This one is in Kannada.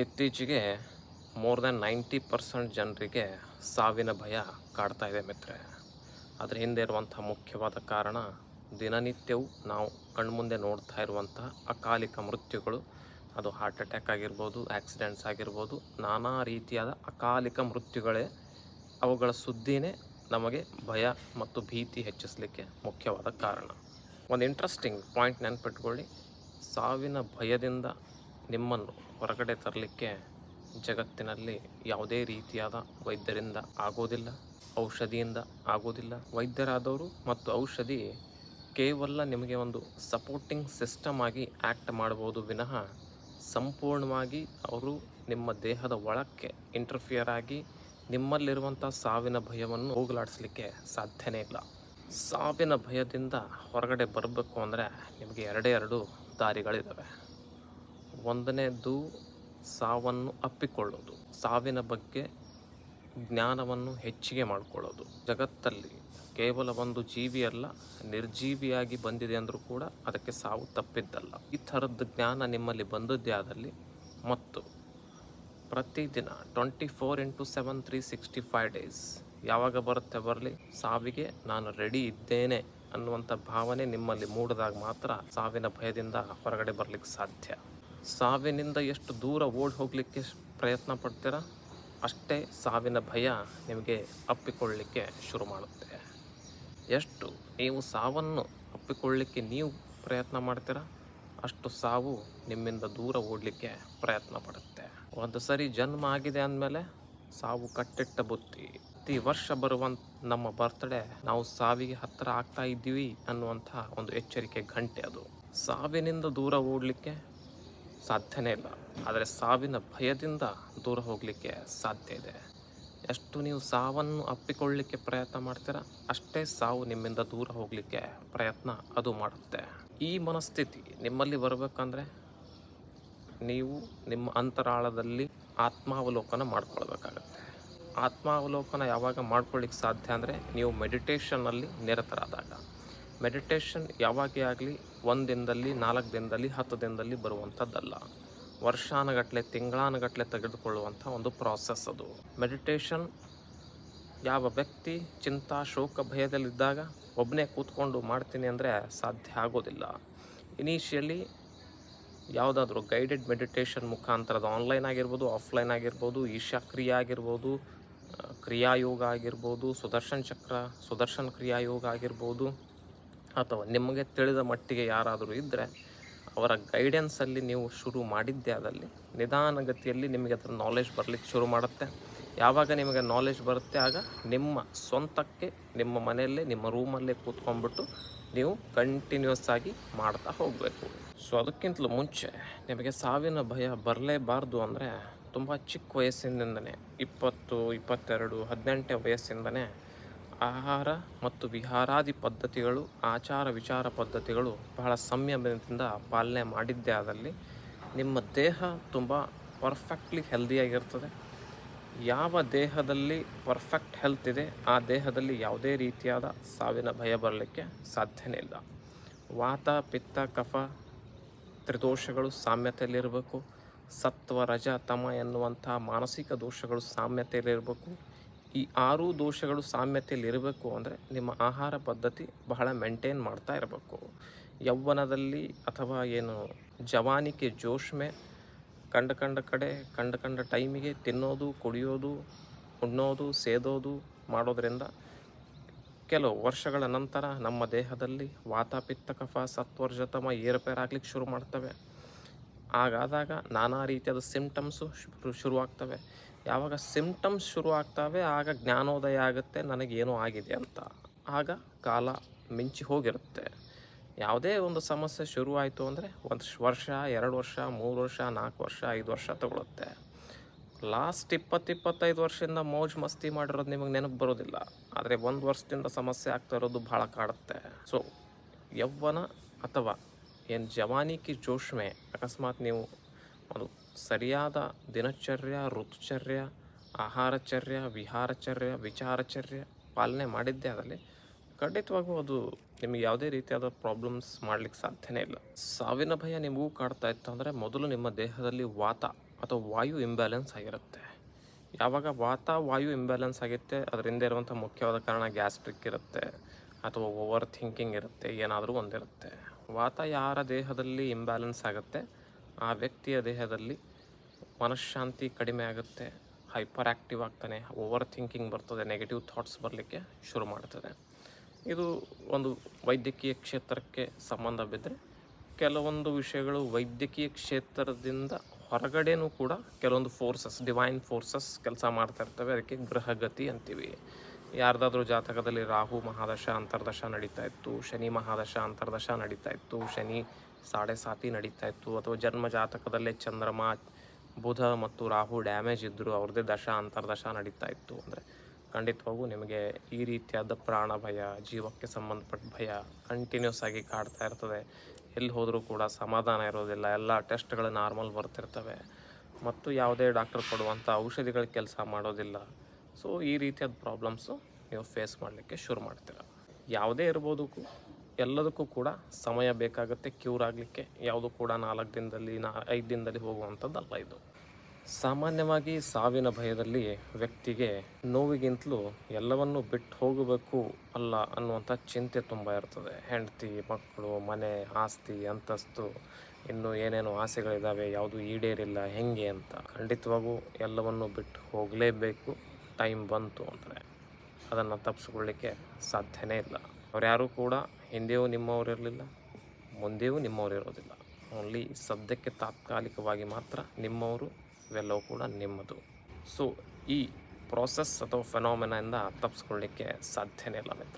ಇತ್ತೀಚೆಗೆ ಮೋರ್ ದ್ಯಾನ್ ನೈಂಟಿ ಪರ್ಸೆಂಟ್ ಜನರಿಗೆ ಸಾವಿನ ಭಯ ಕಾಡ್ತಾ ಇದೆ ಮಿತ್ರೆ ಅದರ ಹಿಂದೆ ಇರುವಂಥ ಮುಖ್ಯವಾದ ಕಾರಣ ದಿನನಿತ್ಯವೂ ನಾವು ಕಣ್ಮುಂದೆ ನೋಡ್ತಾ ಇರುವಂಥ ಅಕಾಲಿಕ ಮೃತ್ಯುಗಳು. ಅದು ಹಾರ್ಟ್ ಅಟ್ಯಾಕ್ ಆಗಿರ್ಬೋದು ಆಕ್ಸಿಡೆಂಟ್ಸ್ ಆಗಿರ್ಬೋದು, ನಾನಾ ರೀತಿಯಾದ ಅಕಾಲಿಕ ಮೃತ್ಯುಗಳೇ ಅವುಗಳ ಸುದ್ದಿನೇ ನಮಗೆ ಭಯ ಮತ್ತು ಭೀತಿ ಹೆಚ್ಚಿಸಲಿಕ್ಕೆ ಮುಖ್ಯವಾದ ಕಾರಣ. ಒಂದು ಇಂಟ್ರೆಸ್ಟಿಂಗ್ ಪಾಯಿಂಟ್ ನೆನ್ಪಿಟ್ಕೊಳ್ಳಿ. ಸಾವಿನ ಭಯದಿಂದ ನಿಮ್ಮನ್ನು ಹೊರಗಡೆ ತರಲಿಕ್ಕೆ ಜಗತ್ತಿನಲ್ಲಿ ಯಾವುದೇ ರೀತಿಯಾದ ವೈದ್ಯರಿಂದ ಆಗೋದಿಲ್ಲ, ಔಷಧಿಯಿಂದ ಆಗೋದಿಲ್ಲ. ವೈದ್ಯರಾದವರು ಮತ್ತು ಔಷಧಿ ಕೇವಲ ನಿಮಗೆ ಒಂದು ಸಪೋರ್ಟಿಂಗ್ ಸಿಸ್ಟಮ್ ಆಗಿ ಆ್ಯಕ್ಟ್ ಮಾಡ್ಬೋದು ವಿನಃ ಸಂಪೂರ್ಣವಾಗಿ ಅವರು ನಿಮ್ಮ ದೇಹದ ಒಳಕ್ಕೆ ಇಂಟರ್ಫಿಯರ್ ಆಗಿ ನಿಮ್ಮಲ್ಲಿರುವಂಥ ಸಾವಿನ ಭಯವನ್ನು ಹೋಗಲಾಡಿಸ್ಲಿಕ್ಕೆ ಸಾಧ್ಯನೇ ಇಲ್ಲ. ಸಾವಿನ ಭಯದಿಂದ ಹೊರಗಡೆ ಬರಬೇಕು ಅಂದರೆ ನಿಮಗೆ ಎರಡೇ ಎರಡು ದಾರಿಗಳಿದ್ದಾವೆ. ಒಂದನೇದು ಸಾವನ್ನು ಅಪ್ಪಿಕೊಳ್ಳೋದು. ಸಾವಿನ ಬಗ್ಗೆ ಜ್ಞಾನವನ್ನು ಹೆಚ್ಚಿಗೆ ಮಾಡಿಕೊಳ್ಳೋದು. ಜಗತ್ತಲ್ಲಿ ಕೇವಲ ಒಂದು ಜೀವಿಯಲ್ಲ ನಿರ್ಜೀವಿಯಾಗಿ ಬಂದಿದೆ ಅಂದರೂ ಕೂಡ ಅದಕ್ಕೆ ಸಾವು ತಪ್ಪಿದ್ದಲ್ಲ. ಈ ಥರದ್ದು ಜ್ಞಾನ ನಿಮ್ಮಲ್ಲಿ ಬಂದದ್ದೇ ಆದಲ್ಲಿ ಮತ್ತು ಪ್ರತಿದಿನ twenty four into seven three sixty five days ಯಾವಾಗ ಬರುತ್ತೆ ಬರಲಿ, ಸಾವಿಗೆ ನಾನು ರೆಡಿ ಇದ್ದೇನೆ ಅನ್ನುವಂಥ ಭಾವನೆ ನಿಮ್ಮಲ್ಲಿ ಮೂಡಿದಾಗ ಮಾತ್ರ ಸಾವಿನ ಭಯದಿಂದ ಹೊರಗಡೆ ಬರಲಿಕ್ಕೆ ಸಾಧ್ಯ. ಸಾವಿನಿಂದ ಎಷ್ಟು ದೂರ ಓಡಿ ಹೋಗಲಿಕ್ಕೆ ಪ್ರಯತ್ನ ಪಡ್ತೀರಾ, ಅಷ್ಟೇ ಸಾವಿನ ಭಯ ನಿಮಗೆ ಅಪ್ಪಿಕೊಳ್ಳಲಿಕ್ಕೆ ಶುರು ಮಾಡುತ್ತೆ. ಎಷ್ಟು ನೀವು ಸಾವನ್ನು ಅಪ್ಪಿಕೊಳ್ಳಲಿಕ್ಕೆ ನೀವು ಪ್ರಯತ್ನ ಮಾಡ್ತೀರಾ, ಅಷ್ಟು ಸಾವು ನಿಮ್ಮಿಂದ ದೂರ ಓಡಲಿಕ್ಕೆ ಪ್ರಯತ್ನ ಪಡುತ್ತೆ. ಒಂದು ಸರಿ ಜನ್ಮ ಆಗಿದೆ ಅಂದಮೇಲೆ ಸಾವು ಕಟ್ಟಿಟ್ಟ ಬುತ್ತಿ. ಪ್ರತಿ ವರ್ಷ ಬರುವಂಥ ನಮ್ಮ ಬರ್ತ್ಡೇ ನಾವು ಸಾವಿಗೆ ಹತ್ತಿರ ಆಗ್ತಾ ಇದ್ದೀವಿ ಅನ್ನುವಂಥ ಒಂದು ಎಚ್ಚರಿಕೆ ಗಂಟೆ ಅದು. ಸಾವಿನಿಂದ ದೂರ ಓಡಲಿಕ್ಕೆ ಸಾಧ್ಯನೇ ಇಲ್ಲ. ಆದರೆ ಸಾವಿನ ಭಯದಿಂದ ದೂರ ಹೋಗಲಿಕ್ಕೆ ಸಾಧ್ಯ ಇದೆ. ಎಷ್ಟು ನೀವು ಸಾವನ್ನು ಅಪ್ಪಿಕೊಳ್ಳಲಿಕ್ಕೆ ಪ್ರಯತ್ನ ಮಾಡ್ತೀರಾ, ಅಷ್ಟೇ ಸಾವು ನಿಮ್ಮಿಂದ ದೂರ ಹೋಗಲಿಕ್ಕೆ ಪ್ರಯತ್ನ ಅದು ಮಾಡುತ್ತೆ. ಈ ಮನಸ್ಥಿತಿ ನಿಮ್ಮಲ್ಲಿ ಬರಬೇಕಂದ್ರೆ ನೀವು ನಿಮ್ಮ ಅಂತರಾಳದಲ್ಲಿ ಆತ್ಮಾವಲೋಕನ ಮಾಡ್ಕೊಳ್ಬೇಕಾಗತ್ತೆ. ಆತ್ಮಾವಲೋಕನ ಯಾವಾಗ ಮಾಡ್ಕೊಳ್ಳಿಕ್ಕೆ ಸಾಧ್ಯ ಅಂದರೆ ನೀವು ಮೆಡಿಟೇಷನ್ನಲ್ಲಿ ನಿರತರಾದಾಗ. ಮೆಡಿಟೇಷನ್ ಯಾವಾಗೇ ಆಗಲಿ ಒಂದು ದಿನದಲ್ಲಿ, ನಾಲ್ಕು ದಿನದಲ್ಲಿ, ಹತ್ತು ದಿನದಲ್ಲಿ ಬರುವಂಥದ್ದಲ್ಲ. ವರ್ಷಾನುಗಟ್ಟಲೆ ತಿಂಗಳಾನುಗಟ್ಟಲೆ ತೆಗೆದುಕೊಳ್ಳುವಂಥ ಒಂದು ಪ್ರಾಸೆಸ್ ಅದು. ಮೆಡಿಟೇಷನ್ ಯಾವ ವ್ಯಕ್ತಿ ಚಿಂತಾ, ಶೋಕ, ಭಯದಲ್ಲಿದ್ದಾಗ ಒಬ್ಬನೇ ಕೂತ್ಕೊಂಡು ಮಾಡ್ತೀನಿ ಅಂದರೆ ಸಾಧ್ಯ ಆಗೋದಿಲ್ಲ. ಇನಿಷಿಯಲಿ ಯಾವುದಾದ್ರೂ ಗೈಡೆಡ್ ಮೆಡಿಟೇಷನ್ ಮುಖಾಂತರ ಅದು ಆನ್ಲೈನ್ ಆಗಿರ್ಬೋದು ಆಫ್ಲೈನ್ ಆಗಿರ್ಬೋದು ಈಶಾ ಕ್ರಿಯೆ ಆಗಿರ್ಬೋದು, ಕ್ರಿಯಾಯೋಗ ಆಗಿರ್ಬೋದು, ಸುದರ್ಶನ್ ಚಕ್ರ, ಸುದರ್ಶನ್ ಕ್ರಿಯಾಯೋಗ ಆಗಿರ್ಬೋದು ಅಥವಾ ನಿಮಗೆ ತಿಳಿದ ಮಟ್ಟಿಗೆ ಯಾರಾದರೂ ಇದ್ದರೆ ಅವರ ಗೈಡೆನ್ಸಲ್ಲಿ ನೀವು ಶುರು ಮಾಡಿದ್ದೇ ಆದಲ್ಲಿ ನಿಧಾನಗತಿಯಲ್ಲಿ ನಿಮಗೆ ಅದರ ನಾಲೆಜ್ ಬರಲಿಕ್ಕೆ ಶುರು ಮಾಡುತ್ತೆ. ಯಾವಾಗ ನಿಮಗೆ ನಾಲೆಜ್ ಬರುತ್ತೆ ಆಗ ನಿಮ್ಮ ಸ್ವಂತಕ್ಕೆ, ನಿಮ್ಮ ಮನೆಯಲ್ಲೇ, ನಿಮ್ಮ ರೂಮಲ್ಲೇ ಕೂತ್ಕೊಂಡ್ಬಿಟ್ಟು ನೀವು ಕಂಟಿನ್ಯೂಸ್ ಆಗಿ ಮಾಡ್ತಾ ಹೋಗಬೇಕು. ಸೊ ಅದಕ್ಕಿಂತಲೂ ಮುಂಚೆ ನಿಮಗೆ ಸಾವಿನ ಭಯ ಬರಲೇಬಾರ್ದು ಅಂದರೆ ತುಂಬ ಚಿಕ್ಕ ವಯಸ್ಸಿನಿಂದನೇ, ಇಪ್ಪತ್ತು, ಇಪ್ಪತ್ತೆರಡು, ಹದಿನೆಂಟನೇ ವಯಸ್ಸಿಂದನೇ ಆಹಾರ ಮತ್ತು ವಿಹಾರಾದಿ ಪದ್ಧತಿಗಳು, ಆಚಾರ ವಿಚಾರ ಪದ್ಧತಿಗಳು ಬಹಳ ಸಂಯಮದಿಂದ ಪಾಲನೆ ಮಾಡಿದ್ದೇ ಆದಲ್ಲಿ ನಿಮ್ಮ ದೇಹ ತುಂಬ ಪರ್ಫೆಕ್ಟ್ಲಿ ಹೆಲ್ದಿಯಾಗಿರ್ತದೆ ಯಾವ ದೇಹದಲ್ಲಿ ಪರ್ಫೆಕ್ಟ್ ಹೆಲ್ತ್ ಇದೆ, ಆ ದೇಹದಲ್ಲಿ ಯಾವುದೇ ರೀತಿಯಾದ ಸಾವಿನ ಭಯ ಬರಲಿಕ್ಕೆ ಸಾಧ್ಯನೇ ಇಲ್ಲ. ವಾತ, ಪಿತ್ತ, ಕಫ ತ್ರಿದೋಷಗಳು ಸಾಮ್ಯತೆಯಲ್ಲಿರಬೇಕು ಸತ್ವ, ರಜ, ತಮ ಎನ್ನುವಂಥ ಮಾನಸಿಕ ದೋಷಗಳು ಸಾಮ್ಯತೆಯಲ್ಲಿರಬೇಕು ಈ ಆರೂ ದೋಷಗಳು ಸಾಮ್ಯತೆಯಲ್ಲಿ ಇರಬೇಕು ಅಂದರೆ ನಿಮ್ಮ ಆಹಾರ ಪದ್ಧತಿ ಬಹಳ ಮೇಂಟೈನ್ ಮಾಡ್ತಾ ಇರಬೇಕು. ಯೌವನದಲ್ಲಿ ಅಥವಾ ಏನು ಜವಾನಿಕೆ ಜೋಶ್ಮೆ, ಕಂಡ ಕಂಡ ಕಡೆ, ಕಂಡ ಕಂಡ ಟೈಮಿಗೆ ತಿನ್ನೋದು, ಕುಡಿಯೋದು, ಉಣ್ಣೋದು, ಸೇದೋದು ಮಾಡೋದರಿಂದ ಕೆಲವು ವರ್ಷಗಳ ನಂತರ ನಮ್ಮ ದೇಹದಲ್ಲಿ ವಾತ ಪಿತ್ತ ಕಫ, ಸತ್ವರ್ಜತಮ ಏರುಪೇರಾಗ್ಲಿಕ್ಕೆ ಶುರು ಮಾಡ್ತವೆ. ಹಾಗಾದಾಗ ನಾನಾ ರೀತಿಯಾದ ಸಿಂಪ್ಟಮ್ಸು ಶುರು ಶುರುವಾಗ್ತವೆ. ಯಾವಾಗ ಸಿಮ್ಟಮ್ಸ್ ಶುರು ಆಗ್ತವೆ ಆಗ ಜ್ಞಾನೋದಯ ಆಗುತ್ತೆ, ನನಗೇನೋ ಆಗಿದೆ ಅಂತ. ಆಗ ಕಾಲ ಮಿಂಚಿ ಹೋಗಿರುತ್ತೆ. ಯಾವುದೇ ಒಂದು ಸಮಸ್ಯೆ ಶುರುವಾಯಿತು ಅಂದರೆ ಒಂದು ವರ್ಷ, ಎರಡು ವರ್ಷ, ಮೂರು ವರ್ಷ, ನಾಲ್ಕು ವರ್ಷ, ಐದು ವರ್ಷ ತಗೊಳುತ್ತೆ. ಲಾಸ್ಟ್ ಇಪ್ಪತ್ತಿಪ್ಪತ್ತೈದು ವರ್ಷದಿಂದ ಮೋಜು ಮಸ್ತಿ ಮಾಡಿರೋದು ನಿಮಗೆ ನೆನಪು ಬರೋದಿಲ್ಲ. ಆದರೆ ಒಂದು ವರ್ಷದಿಂದ ಸಮಸ್ಯೆ ಆಗ್ತಾ ಇರೋದು ಭಾಳ ಕಾಡುತ್ತೆ. ಸೊ ಯೌವನ ಅಥವಾ ಏನು ಜವಾನಿಕಿ ಜೋಶ್ಮೆ, ಅಕಸ್ಮಾತ್ ನೀವು ಒಂದು ಸರಿಯಾದ ದಿನಚರ್ಯ, ಋತುಚರ್ಯ, ಆಹಾರಚರ್ಯ, ವಿಹಾರಚರ್ಯ, ವಿಚಾರಚರ್ಯ ಪಾಲನೆ ಮಾಡಿದ್ದೆ ಅದರಲ್ಲಿ ಖಂಡಿತವಾಗೂ ಅದು ನಿಮಗೆ ಯಾವುದೇ ರೀತಿಯಾದ ಪ್ರಾಬ್ಲಮ್ಸ್ ಮಾಡ್ಲಿಕ್ಕೆ ಸಾಧ್ಯನೇ ಇಲ್ಲ. ಸಾವಿನ ಭಯ ನಿಮಗೂ ಕಾಡ್ತಾ ಇತ್ತು ಅಂದರೆ ಮೊದಲು ನಿಮ್ಮ ದೇಹದಲ್ಲಿ ವಾತ ಅಥವಾ ವಾಯು ಇಂಬ್ಯಾಲೆನ್ಸ್ ಆಗಿರುತ್ತೆ. ಯಾವಾಗ ವಾತ, ವಾಯು ಇಂಬ್ಯಾಲೆನ್ಸ್ ಆಗುತ್ತೆ, ಅದರಿಂದ ಇರುವಂಥ ಮುಖ್ಯವಾದ ಕಾರಣ ಗ್ಯಾಸ್ಟ್ರಿಕ್ ಇರುತ್ತೆ ಅಥವಾ ಓವರ್ ಥಿಂಕಿಂಗ್ ಇರುತ್ತೆ, ಏನಾದರೂ ಒಂದಿರುತ್ತೆ. ವಾತ ಯಾರ ದೇಹದಲ್ಲಿ ಇಂಬ್ಯಾಲೆನ್ಸ್ ಆಗುತ್ತೆ? ಆ ವ್ಯಕ್ತಿಯ ದೇಹದಲ್ಲಿ ಮನಃಶಾಂತಿ ಕಡಿಮೆ ಆಗುತ್ತೆ ಹೈಪರ್ ಆ್ಯಕ್ಟಿವ್ ಆಗ್ತಾನೆ ಓವರ್ ಥಿಂಕಿಂಗ್ ಬರ್ತದೆ ನೆಗೆಟಿವ್ ಥಾಟ್ಸ್ ಬರಲಿಕ್ಕೆ ಶುರು ಮಾಡ್ತದೆ. ಇದು ಒಂದು ವೈದ್ಯಕೀಯ ಕ್ಷೇತ್ರಕ್ಕೆ ಸಂಬಂಧ ಬಿದ್ದರೆ ಕೆಲವೊಂದು ವಿಷಯಗಳು ವೈದ್ಯಕೀಯ ಕ್ಷೇತ್ರದಿಂದ ಹೊರಗಡೆನೂ ಕೂಡ ಕೆಲವೊಂದು ಫೋರ್ಸಸ್ ಡಿವೈನ್ ಫೋರ್ಸಸ್ ಕೆಲಸ ಮಾಡ್ತಾ ಇರ್ತವೆ. ಅದಕ್ಕೆ ಗ್ರಹಗತಿ ಅಂತೀವಿ. ಯಾರ್ದಾದ್ರೂ ಜಾತಕದಲ್ಲಿ ರಾಹು, ಮಹಾದಶ, ಅಂತರ್ದಶ ನಡೀತಾ ಇತ್ತು, ಶನಿ, ಮಹಾದಶ, ಅಂತರ್ದಶ ನಡೀತಾ ಇತ್ತು, ಶನಿ ಸಾತಿ ನಡೀತಾ ಇತ್ತು. ಅಥವಾ ಜನ್ಮ ಜಾತಕದಲ್ಲೇ ಚಂದ್ರಮ, ಬುಧ ಮತ್ತು ರಾಹು ಡ್ಯಾಮೇಜ್ ಇದ್ದರು ಅವ್ರದ್ದೇ ದಶ, ಅಂತರ್ದಶ ನಡೀತಾ ಇತ್ತು. ಅಂದರೆ ಖಂಡಿತವಾಗೂ ನಿಮಗೆ ಈ ರೀತಿಯಾದ ಪ್ರಾಣ ಭಯ, ಜೀವಕ್ಕೆ ಸಂಬಂಧಪಟ್ಟ ಭಯ ಕಂಟಿನ್ಯೂಸ್ ಆಗಿ ಕಾಡ್ತಾ ಇರ್ತದೆ. ಎಲ್ಲಿ ಹೋದರೂ ಕೂಡ ಸಮಾಧಾನ ಇರೋದಿಲ್ಲ. ಎಲ್ಲ ಟೆಸ್ಟ್ಗಳು ನಾರ್ಮಲ್ ಬರ್ತಿರ್ತವೆ. ಮತ್ತು ಯಾವುದೇ ಡಾಕ್ಟರ್ ಕೊಡುವಂಥ ಔಷಧಿಗಳ ಕೆಲಸ ಮಾಡೋದಿಲ್ಲ. ಸೊ ಈ ರೀತಿಯಾದ ಪ್ರಾಬ್ಲಮ್ಸು ನೀವು ಫೇಸ್ ಮಾಡಲಿಕ್ಕೆ ಶುರು ಮಾಡ್ತೀರ. ಯಾವುದೇ ಇರ್ಬೋದು ಎಲ್ಲದಕ್ಕೂ ಕೂಡ ಸಮಯ ಬೇಕಾಗುತ್ತೆ. ಕ್ಯೂರ್ ಆಗಲಿಕ್ಕೆ ಯಾವುದು ಕೂಡ ನಾಲ್ಕು ದಿನದಲ್ಲಿ, ನಾ ಐದು ದಿನದಲ್ಲಿ ಹೋಗುವಂಥದ್ದಲ್ಲ ಇದು. ಸಾಮಾನ್ಯವಾಗಿ ಸಾವಿನ ಭಯದಲ್ಲಿ ವ್ಯಕ್ತಿಗೆ ನೋವಿಗಿಂತಲೂ ಎಲ್ಲವನ್ನು ಬಿಟ್ಟು ಹೋಗಬೇಕು ಅಲ್ಲ ಅನ್ನುವಂಥ ಚಿಂತೆ ತುಂಬ ಇರ್ತದೆ. ಹೆಂಡತಿ, ಮಕ್ಕಳು, ಮನೆ, ಆಸ್ತಿ, ಅಂತಸ್ತು, ಇನ್ನು ಏನೇನು ಆಸೆಗಳಿದ್ದಾವೆ ಯಾವುದು ಈಡೇರಿಲ್ಲ, ಹೆಂಗೆ ಅಂತ. ಖಂಡಿತವಾಗೂ ಎಲ್ಲವನ್ನು ಬಿಟ್ಟು ಹೋಗಲೇಬೇಕು. ಟೈಮ್ ಬಂತು ಅಂದರೆ ಅದನ್ನು ತಪ್ಪಿಸ್ಕೊಳ್ಳಿಕ್ಕೆ ಸಾಧ್ಯನೇ ಇಲ್ಲ. ಅವ್ರ್ಯಾರೂ ಕೂಡ ಹಿಂದೆಯೂ ನಿಮ್ಮವರು ಇರಲಿಲ್ಲ, ಮುಂದೆಯೂ ನಿಮ್ಮವರು ಇರೋದಿಲ್ಲ. ಓನ್ಲಿ ಸದ್ಯಕ್ಕೆ ತಾತ್ಕಾಲಿಕವಾಗಿ ಮಾತ್ರ ನಿಮ್ಮವರು, ಇವೆಲ್ಲವೂ ಕೂಡ ನಿಮ್ಮದು. ಸೊ ಈ ಪ್ರೋಸೆಸ್ ಅಥವಾ ಫೆನಾಮಿನಿಂದ ತಪ್ಪಿಸ್ಕೊಳ್ಳಿಕ್ಕೆ ಸಾಧ್ಯನೇ ಇಲ್ಲ ಮಿತ್ರ